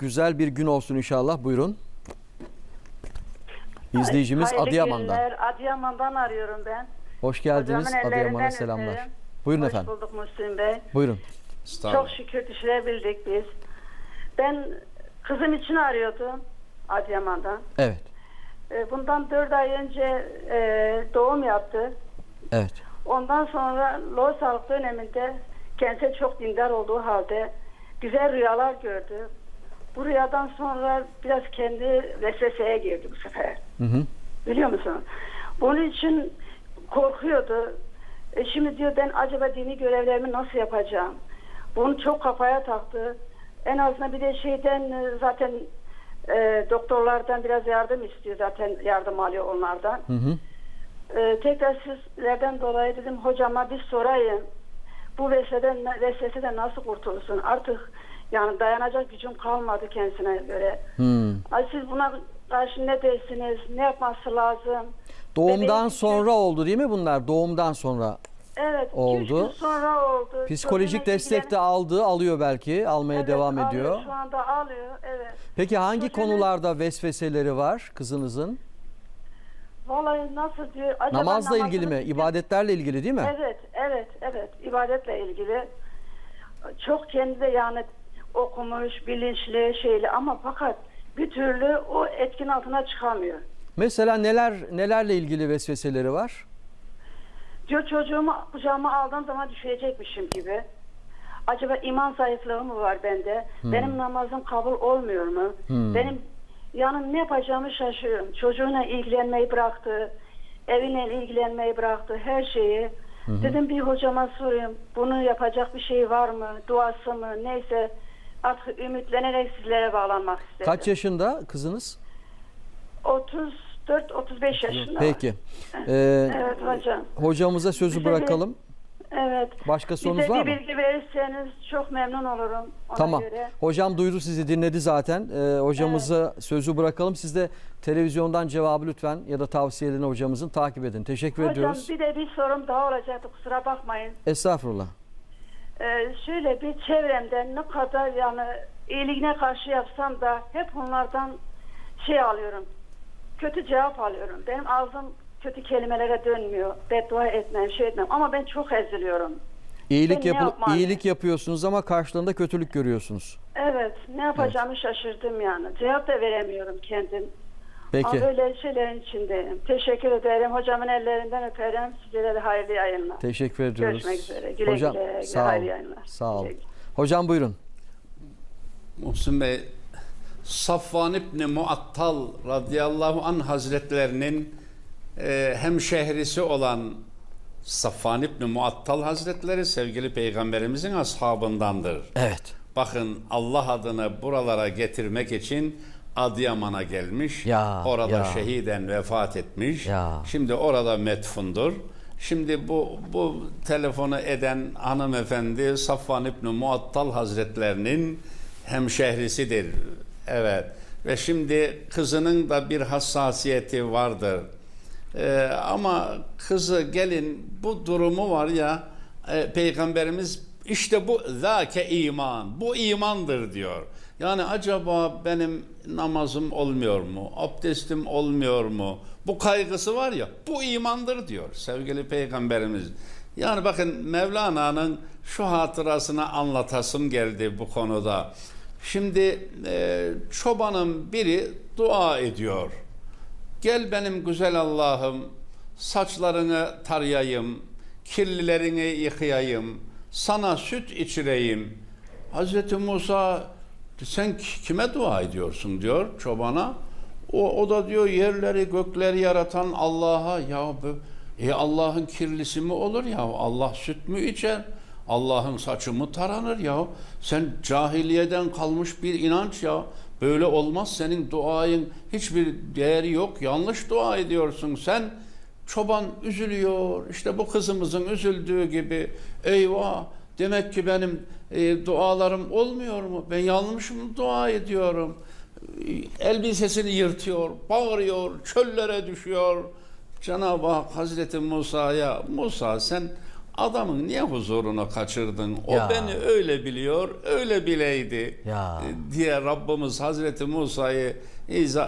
Güzel bir gün olsun inşallah. Buyurun. İzleyicimiz Hayırlı Adıyaman'dan. günler. Adıyaman'dan arıyorum ben. Hoş geldiniz. Hocamın Adıyaman'a ellerinden selamlar. öperim. Buyurun Hoş efendim. bulduk Müslüm Bey. Buyurun. Çok şükür düşürebildik biz. Ben kızım için arıyordum Adıyaman'dan. Evet. E, Bundan dört ay önce e, doğum yaptı. Evet. Ondan sonra loğu sağlık döneminde kendisi çok dindar olduğu halde güzel rüyalar gördü. Bu rüyadan sonra biraz kendi vesveseye girdi bu sefer. Hı hı. Biliyor musun? Bunun için korkuyordu. E şimdi diyor ben acaba dini görevlerimi nasıl yapacağım? Bunu çok kafaya taktı. En azından bir de şeyden e, zaten e, doktorlardan biraz yardım istiyor zaten yardım alıyor onlardan. Hı hı. E, tekrar sizlerden dolayı dedim hocama bir sorayım. Bu vesveseden, vesveseden nasıl kurtulsun? Artık yani dayanacak gücüm kalmadı kendisine göre. Hmm. Ay siz buna karşı ne dersiniz? Ne yapması lazım? Doğumdan Bebeğin sonra oldu değil mi bunlar? Doğumdan sonra Evet. Oldu. gün sonra oldu. psikolojik Çocuğuna destek de aldı, alıyor belki. Almaya Evet, devam alıyor, ediyor. Şu anda alıyor. Evet. Peki hangi Çocuğuna- konularda vesveseleri var kızınızın? Vallahi nasıl diyor? Acaba Namazla ilgili mi? İbadetlerle ilgili değil mi? Evet, evet, evet. İbadetle ilgili. Çok kendi de yani okumuş, bilinçli, şeyli ama fakat bir türlü o etkin altına çıkamıyor. Mesela neler nelerle ilgili vesveseleri var? Diyor çocuğumu kucağıma aldığım zaman düşecekmişim gibi. Acaba iman zayıflığı mı var bende? Benim namazım kabul olmuyor mu? Benim yani ne yapacağımı şaşırıyorum. Çocuğuna ilgilenmeyi bıraktı. Evine ilgilenmeyi bıraktı. Her şeyi. Dedim bir hocama sorayım. Bunu yapacak bir şey var mı? Duası mı? Neyse. Artık ümitlenerek sizlere bağlanmak istedim. Kaç yaşında kızınız? 34-35 yaşında. Peki. Ee, Evet hocam. hocamıza sözü Bize bir- bırakalım. Evet. Başka sorunuz Bize var bir mı? bilgi verirseniz çok memnun olurum. Ona Tamam. Göre. Hocam duydu sizi dinledi zaten. Ee, hocamıza sözü bırakalım. Siz de televizyondan cevabı lütfen ya da tavsiyelerini hocamızın takip edin. Teşekkür Hocam ediyoruz. bir de bir sorum daha olacaktı kusura bakmayın. Estağfurullah. Ee, şöyle bir çevremden ne kadar yani iyiliğine karşı yapsam da hep onlardan şey alıyorum. Kötü cevap alıyorum. Benim ağzım kötü kelimelere dönmüyor. Beddua etmem, şey etmem. Ama ben çok eziliyorum. İyilik Ben yapmalıyım? iyilik yapıyorsunuz ama karşılığında kötülük görüyorsunuz. Evet. Ne yapacağımı şaşırdım yani. Cevap da veremiyorum kendim. Peki. Ama böyle şeylerin içindeyim. Teşekkür ederim. Hocamın ellerinden öperim. Size de hayırlı yayınlar. Teşekkür ediyoruz. Görüşmek üzere. Güle Hocam güle. Güle sağ hayırlı olun. yayınlar. Sağ güle. Hocam buyurun. Muhsin Bey, Safvan İbni Muattal radıyallahu an hazretlerinin e, hemşehrisi olan Safvan İbni Muattal hazretleri sevgili peygamberimizin ashabındandır. Evet. Bakın Allah adını buralara getirmek için Adıyaman'a gelmiş. Ya, orada ya. şehiden vefat etmiş. Ya. Şimdi orada metfundur. Şimdi bu bu telefonu eden hanımefendi Safvan İbni Muattal Hazretlerinin hemşehrisidir. Evet. Ve şimdi kızının da bir hassasiyeti vardır. Ee, ama kızı gelin bu durumu var ya e, peygamberimiz işte bu zâke iman. Bu imandır diyor. Yani acaba benim namazım olmuyor mu? Abdestim olmuyor mu? Bu kaygısı var ya bu imandır diyor sevgili peygamberimiz. Yani bakın Mevlana'nın şu hatırasını anlatasım geldi bu konuda. Şimdi e, çobanın biri dua ediyor. Gel benim güzel Allah'ım, saçlarını tarayayım, kirlilerini yıkayayım, sana süt içireyim. Hazreti Musa sen ki- kime dua ediyorsun diyor çobana. O, o da diyor yerleri gökleri yaratan Allah'a ya e Allah'ın kirlisi mi olur ya Allah süt mü içer? Allah'ın saçı mı taranır ya? Sen cahiliyeden kalmış bir inanç ya. Böyle olmaz senin duayın hiçbir değeri yok. Yanlış dua ediyorsun sen. Çoban üzülüyor. İşte bu kızımızın üzüldüğü gibi eyvah demek ki benim e, dualarım olmuyor mu? Ben yanlış mı dua ediyorum? E, Elbisesini yırtıyor, bağırıyor, çöllere düşüyor. Cenab-ı Hak Hazreti Musa'ya Musa sen adamın niye huzurunu kaçırdın? O Ya. beni öyle biliyor, öyle bileydi Ya. e, diye Rabbimiz Hazreti Musa'yı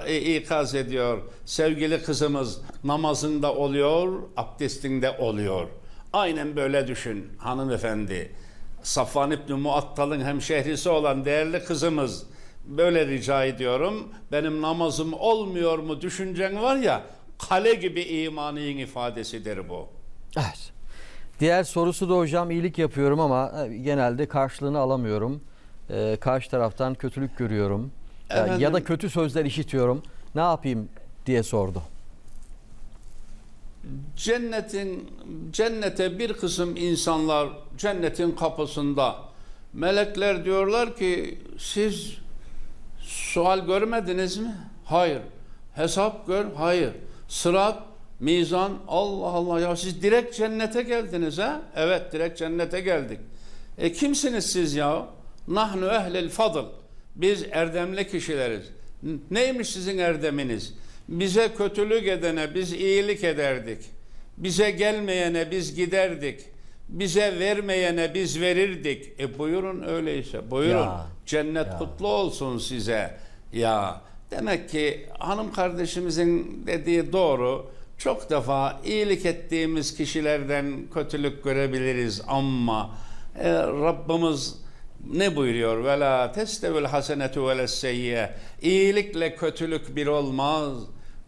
e, ikaz ediyor. Sevgili kızımız namazında oluyor, abdestinde oluyor. Aynen böyle düşün hanımefendi. Safvan İbni Muattal'ın hemşehrisi olan değerli kızımız böyle rica ediyorum. Benim namazım olmuyor mu düşüncen var ya kale gibi imanın ifadesidir bu. Evet. Diğer sorusu da hocam iyilik yapıyorum ama e, genelde karşılığını alamıyorum. Ee, karşı taraftan kötülük görüyorum. Ya- ya Efendim? da kötü sözler işitiyorum. Ne yapayım diye sordu. Cennetin cennete bir kısım insanlar cennetin kapısında melekler diyorlar ki siz sual görmediniz mi? Hayır. Hesap gör? Hayır. Sırat, mizan Allah Allah ya siz direkt cennete geldiniz ha? Evet direkt cennete geldik. E kimsiniz siz ya? Nahnu ehlil fadıl. Biz erdemli kişileriz. Neymiş sizin erdeminiz? Bize kötülük edene biz iyilik ederdik. Bize gelmeyene biz giderdik. Bize vermeyene biz verirdik. E buyurun öyleyse. Buyurun. Ya. Cennet Ya. kutlu olsun size. Ya demek ki hanım kardeşimizin dediği doğru. Çok defa iyilik ettiğimiz kişilerden kötülük görebiliriz ama e, Rabbimiz ne buyuruyor? Ve la testevil hasenetu ve seyyiye. İyilikle kötülük bir olmaz.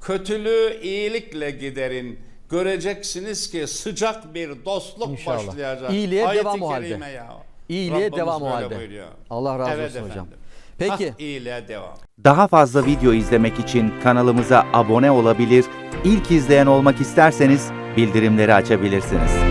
Kötülüğü iyilikle giderin. Göreceksiniz ki sıcak bir dostluk İnşallah. başlayacak. İyiliğe Ayet-i devam o halde. ya. İyiliğe Rabbimiz devam o halde. buyuruyor. Allah razı Evet olsun hocam. Peki. Hah, iyiliğe devam. Daha fazla video izlemek için kanalımıza abone olabilir, ilk izleyen olmak isterseniz bildirimleri açabilirsiniz.